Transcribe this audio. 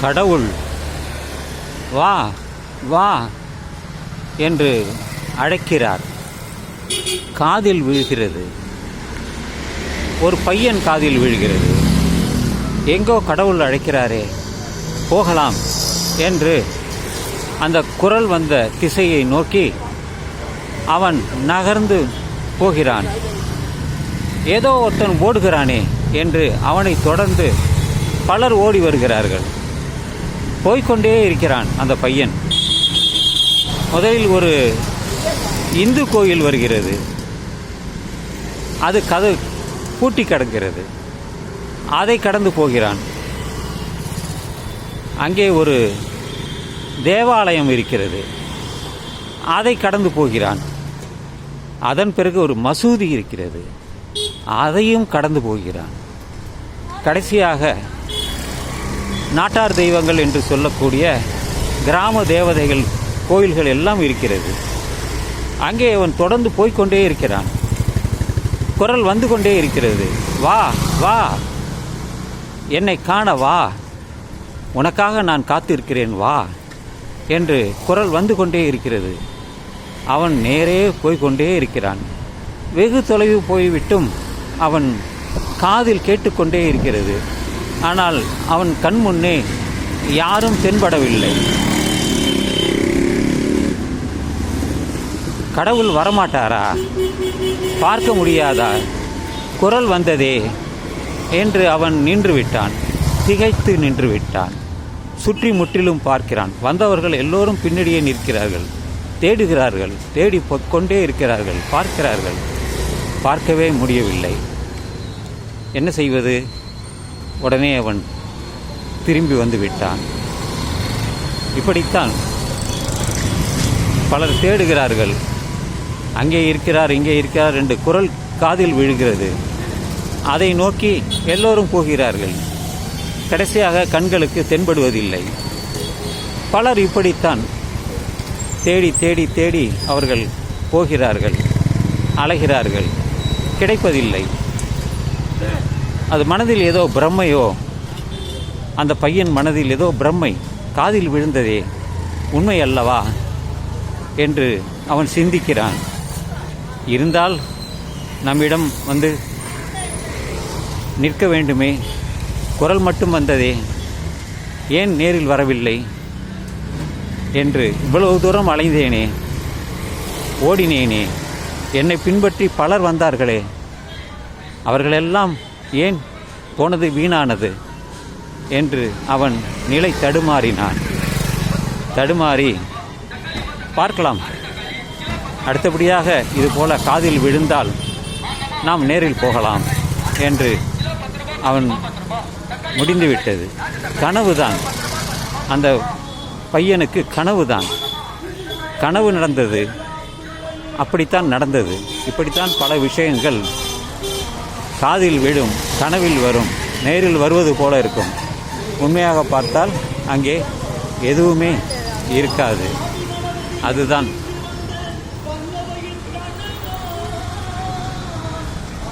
கடவுள். வா வா என்று அழைக்கிறார். காதில் விழுகிறது. ஒரு பையன் காதில் விழுகிறது. எங்கோ கடவுள் அழைக்கிறாரே போகலாம் என்று அந்த குரல் வந்த திசையை நோக்கி அவன் நகர்ந்து போகிறான். ஏதோ ஒருத்தன் ஓடுகிறானே என்று அவனை தொடர்ந்து பலர் ஓடி வருகிறார்கள். போய்கொண்டே இருக்கிறான் அந்த பையன். முதலில் ஒரு இந்து கோயில் வருகிறது. அது கதை பூட்டி கிடக்கிறது. அதை கடந்து போகிறான். அங்கே ஒரு தேவாலயம் இருக்கிறது. அதை கடந்து போகிறான். அதன் பிறகு ஒரு மசூதி இருக்கிறது. அதையும் கடந்து போகிறான். கடைசியாக நாட்டார் தெய்வங்கள் என்று சொல்லக்கூடிய கிராம தேவதைகள் கோயில்கள் எல்லாம் இருக்கிறது. அங்கே அவன் தொடர்ந்து போய்க்கொண்டே இருக்கிறான். குரல் வந்து கொண்டே இருக்கிறது. வா வா. என்னை காண வா. உனக்காக நான் காத்திருக்கிறேன் வா என்று குரல் வந்து கொண்டே இருக்கிறது. அவன் நேரே போய்க்கொண்டே இருக்கிறான். வெகு தொலைவு போய்விட்டும் அவன் காதில் கேட்டுக்கொண்டே இருக்கிறது. ஆனால் அவன் கண் முன்னே யாரும் தென்படவில்லை. கடவுள் வரமாட்டாரா? பார்க்க முடியாதா? குரல் வந்ததே என்று அவன் நின்று விட்டான் திகைத்து நின்று விட்டான் சுற்றி முற்றிலும் பார்க்கிறான். வந்தவர்கள் எல்லோரும் பின்னடியே நிற்கிறார்கள். தேடுகிறார்கள். தேடி கொண்டே இருக்கிறார்கள். பார்க்கிறார்கள். பார்க்கவே முடியவில்லை. என்ன செய்வது? உடனே அவன் திரும்பி வந்து விட்டான். இப்படித்தான் பலர் தேடுகிறார்கள். அங்கே இருக்கிறார் இங்கே இருக்கிறார் என்று குரல் காதில் விழுகிறது. அதை நோக்கி எல்லோரும் போகிறார்கள். கடைசியாக கண்களுக்கு தென்படுவதில்லை. பலர் இப்படித்தான் தேடி தேடி தேடி அவர்கள் போகிறார்கள் அலைகிறார்கள். கிடைப்பதில்லை. அது மனதில் ஏதோ பிரம்மையோ அந்த பையன் மனதில் ஏதோ பிரம்மை காதில் விழுந்ததே உண்மை அல்லவா என்று அவன் சிந்திக்கிறான். இருந்தால் நம்மிடம் வந்து நிற்க வேண்டுமே. குரல் மட்டும் வந்ததே. ஏன் நேரில் வரவில்லை என்று இவ்வளவு தூரம் அலைந்தேனே. ஓடினேனே. என்னை பின்பற்றி பலர் வந்தார்களே. அவர்களெல்லாம் ஏன் போனது வீணானது? என்று அவன் நிலை தடுமாறினான். தடுமாறி பார்க்கலாம். அடுத்தபடியாக இதுபோல காதில் விழுந்தால் நாம் நேரில் போகலாம் என்று அவன் முடிந்துவிட்டது. கனவுதான். அந்த பையனுக்கு கனவுதான். கனவு நடந்தது. அப்படித்தான் நடந்தது. இப்படித்தான் பல விஷயங்கள் காதில் விழும் கனவில் வரும் நேரில் வருவது போல இருக்கும். உண்மையாக பார்த்தால் அங்கே எதுவுமே இருக்காது. அதுதான்